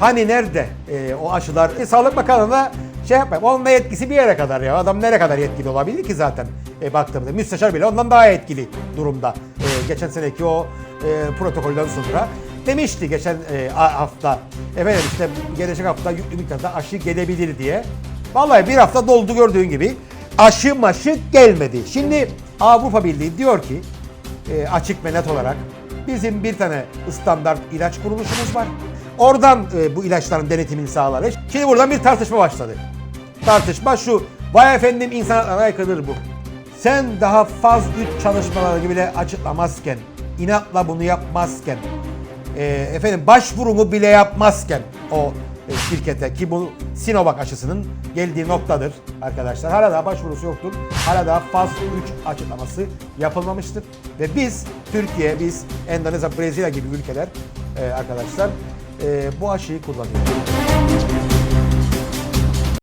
Hani nerede e, o aşılar? E, Sağlık Bakanlığı'na şey yapmayın. Onun da yetkisi bir yere kadar ya. Adam nereye kadar yetkili olabilir ki zaten e, baktığımızda. Müsteşar bile ondan daha etkili durumda. E, geçen seneki o e, protokolden sonra demişti geçen e, hafta. Efendim işte gelecek hafta miktarda aşı gelebilir diye. Vallahi bir hafta doldu gördüğün gibi. Aşı maşı gelmedi. Şimdi Avrupa Birliği diyor ki e, açık ve net olarak bizim bir tane standart ilaç kuruluşumuz var. Oradan e, bu ilaçların denetimini sağlar. Şimdi buradan bir tartışma başladı. Tartışma şu. Vay efendim insan haklarına aykırıdır bu. Sen daha faz 3 çalışmaları bile açıklamazken, inatla bunu yapmazken, e, efendim başvurumu bile yapmazken o şirkete ki bu Sinovac aşısının geldiği noktadır arkadaşlar. Hala daha başvurusu yoktur. Hala daha faz 3 açıklaması yapılmamıştır. Ve biz Türkiye, biz Endonezya, Brezilya gibi ülkeler e, arkadaşlar e, bu aşıyı kullanıyoruz.